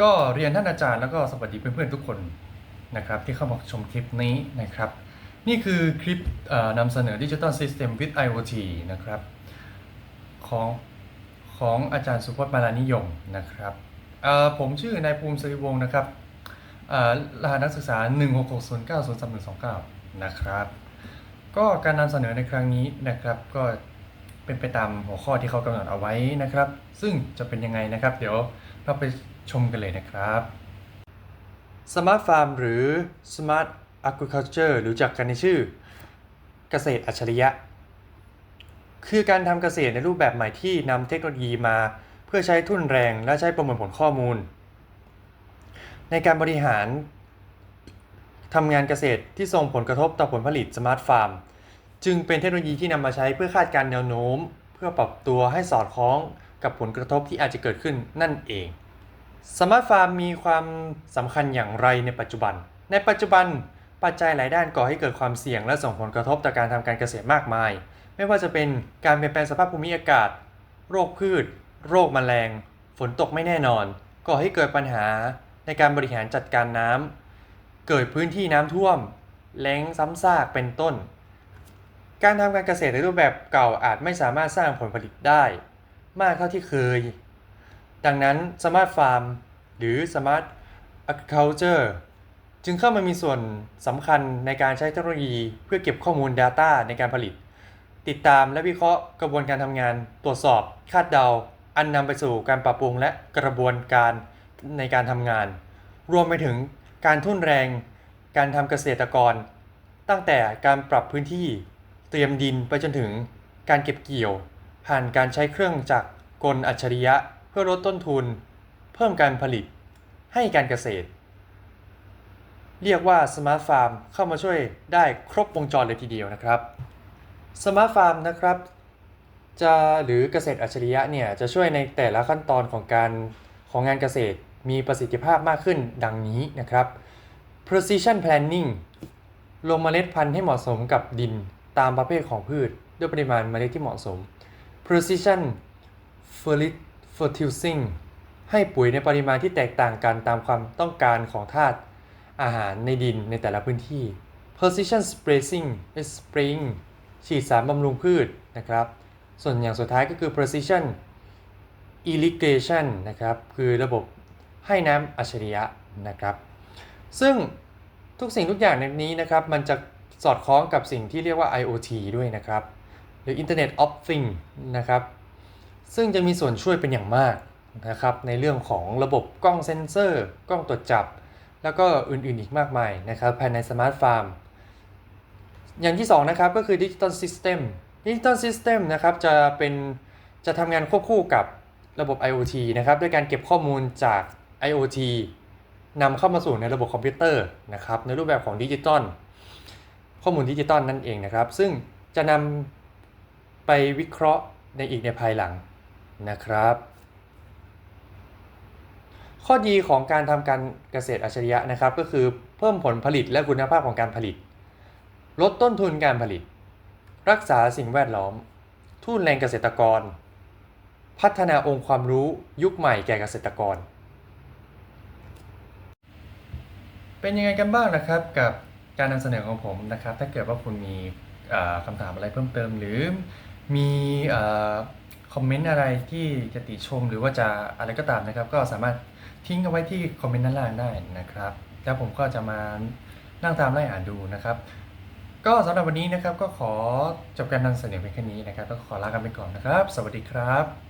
ก็เรียนท่านอาจารย์แล้วก็สวัสดีเพื่อนๆทุกคนนะครับที่เข้ามาชมคลิปนี้นะครับ นี่คือคลิปเอ่อนำเสนอ Digital System with IoT นะครับของของอาจารย์สุพจน์มาลานิยมนะครับผมชื่อนายภูมิสิริวงศ์นะครับรหัสนักศึกษา 166090329 นะครับ ก็การนำเสนอในครั้งนี้นะครับก็เป็นไปตามหัวข้อที่เขากำหนดเอาไว้นะครับ ซึ่งจะเป็นยังไงนะครับ เดี๋ยว เราไปชมกันเลยนะครับ Smart Farm หรือ Smart Agriculture หรือจักกันในชื่อ เกษตรอัจฉริยะ คือการทำเกษตรในรูปแบบใหม่ที่นำเทคโนโลยีมา เพื่อใช้ทุนแรงและใช้ประมวลผลข้อมูล ในการบริหารทำงานเกษตรที่ส่งผลกระทบต่อผลผลิตสมาร์ทฟาร์มจึงเป็นเทคโนโลยีที่นำมาใช้เพื่อคาดการณ์แนวโน้ม เพื่อปรับตัวให้สอดคล้อง กับผลกระทบที่อาจจะเกิดขึ้นนั่นเองสมาร์ทฟาร์มมีความสำคัญอย่างไรในปัจจุบัน ในปัจจุบันปัจจัยหลายด้านก่อให้เกิดความเสี่ยงและส่งผลกระทบต่อการทำการเกษตรมากมาย ไม่ว่าจะเป็นการเปลี่ยนแปลงสภาพภูมิอากาศ โรคพืช โรคแมลง ฝนตกไม่แน่นอน ก่อให้เกิดปัญหาในการบริหารจัดการน้ำเกิดพื้นที่น้ำท่วม แล้งซ้ำซากเป็นต้น การทำการเกษตรในรูปแบบเก่าอาจไม่สามารถสร้างผลผลิตได้ มากเท่าที่เคย ดังนั้น Smart Farm หรือ Smart Agriculture จึงเข้ามามีส่วนสำคัญในการใช้เทคโนโลยี เพื่อเก็บข้อมูล Data ในการผลิต ติดตามและวิเคราะห์กระบวนการทำงาน ตรวจสอบ คาดเดา อันนำไปสู่การปรับปรุงและกระบวนการในการทำงาน รวมไปถึงการทุ่นแรง การทำเกษตรกร ตั้งแต่การปรับพื้นที่ เตรียมดินไปจนถึงการเก็บเกี่ยว ผ่านการใช้เครื่องจักรกลอัจฉริยะเพื่อลดต้นทุน เพิ่มการผลิต ให้การเกษตร เรียกว่าสมาร์ทฟาร์มเข้ามาช่วยได้ครบวงจรเลยทีเดียวนะครับสมาร์ทฟาร์มนะครับจะหรือเกษตรอัจฉริยะเนี่ยจะช่วยในแต่ละขั้นตอนของการของงานเกษตรมีประสิทธิภาพมากขึ้นดังนี้นะครับ precision planning ลงเมล็ดพันธุ์ให้เหมาะสมกับดินตามประเภทของพืช ด้วยปริมาณเมล็ดที่เหมาะสม precision fertilizing ให้ปุ๋ยในปริมาณที่แตกต่างกันตามความต้องการของธาตุอาหารในดินในแต่ละพื้นที่ precision spraying spraying ฉีดสารบำรุงพืชนะครับ ส่วนอย่างสุดท้ายก็คือ precision irrigation นะครับ คือระบบให้น้ำอัจฉริยะนะครับ ซึ่งทุกสิ่งทุกอย่างในนี้นะครับ มันจะสอดคล้องกับสิ่งที่เรียกว่า IoT ด้วยนะครับ หรือ Internet of Things นะครับ ซึ่งจะมีส่วนช่วยเป็นอย่างมากนะครับในเรื่องของระบบกล้องเซ็นเซอร์ กล้องตรวจจับ แล้วก็อื่นๆอีกมากมายนะครับภายในสมาร์ทฟาร์ม อย่างที่2นะครับก็คือ Digital System Digital System นะครับจะเป็นจะทำงานควบคู่กับระบบ IoT นะครับด้วยการเก็บข้อมูลจาก IoT นำเข้ามาสู่ในระบบคอมพิวเตอร์นะครับในรูปแบบของดิจิตอลข้อมูลดิจิตอลนั่นเองนะครับ ซึ่งจะนำ ไปวิเคราะห์ในอีกในภายหลังนะครับ ข้อดีของการทำการเกษตรอัจฉริยะนะครับ ก็คือเพิ่มผลผลิตและคุณภาพของการผลิต ลดต้นทุนการผลิต รักษาสิ่งแวดล้อม ทุ่นแรงเกษตรกร พัฒนาองค์ความรู้ยุคใหม่แก่เกษตรกร เป็นยังไงกันบ้างนะครับกับการนำเสนอของผมนะครับ ถ้าเกิดว่าคุณมีคำถามอะไรเพิ่มเติมหรือ มีคอมเมนต์อะไรที่จะติชมหรือว่าจะอะไรก็ตามนะครับ ก็สามารถทิ้งเอาไว้ที่คอมเมนต์ด้านล่างได้นะครับ แล้วผมก็จะมานั่งตามไล่อ่านดูนะครับ ก็สำหรับวันนี้นะครับก็ขอจบการนำเสนอเพียงแค่นี้นะครับก็ขอลากันไปก่อนนะครับ สวัสดีครับ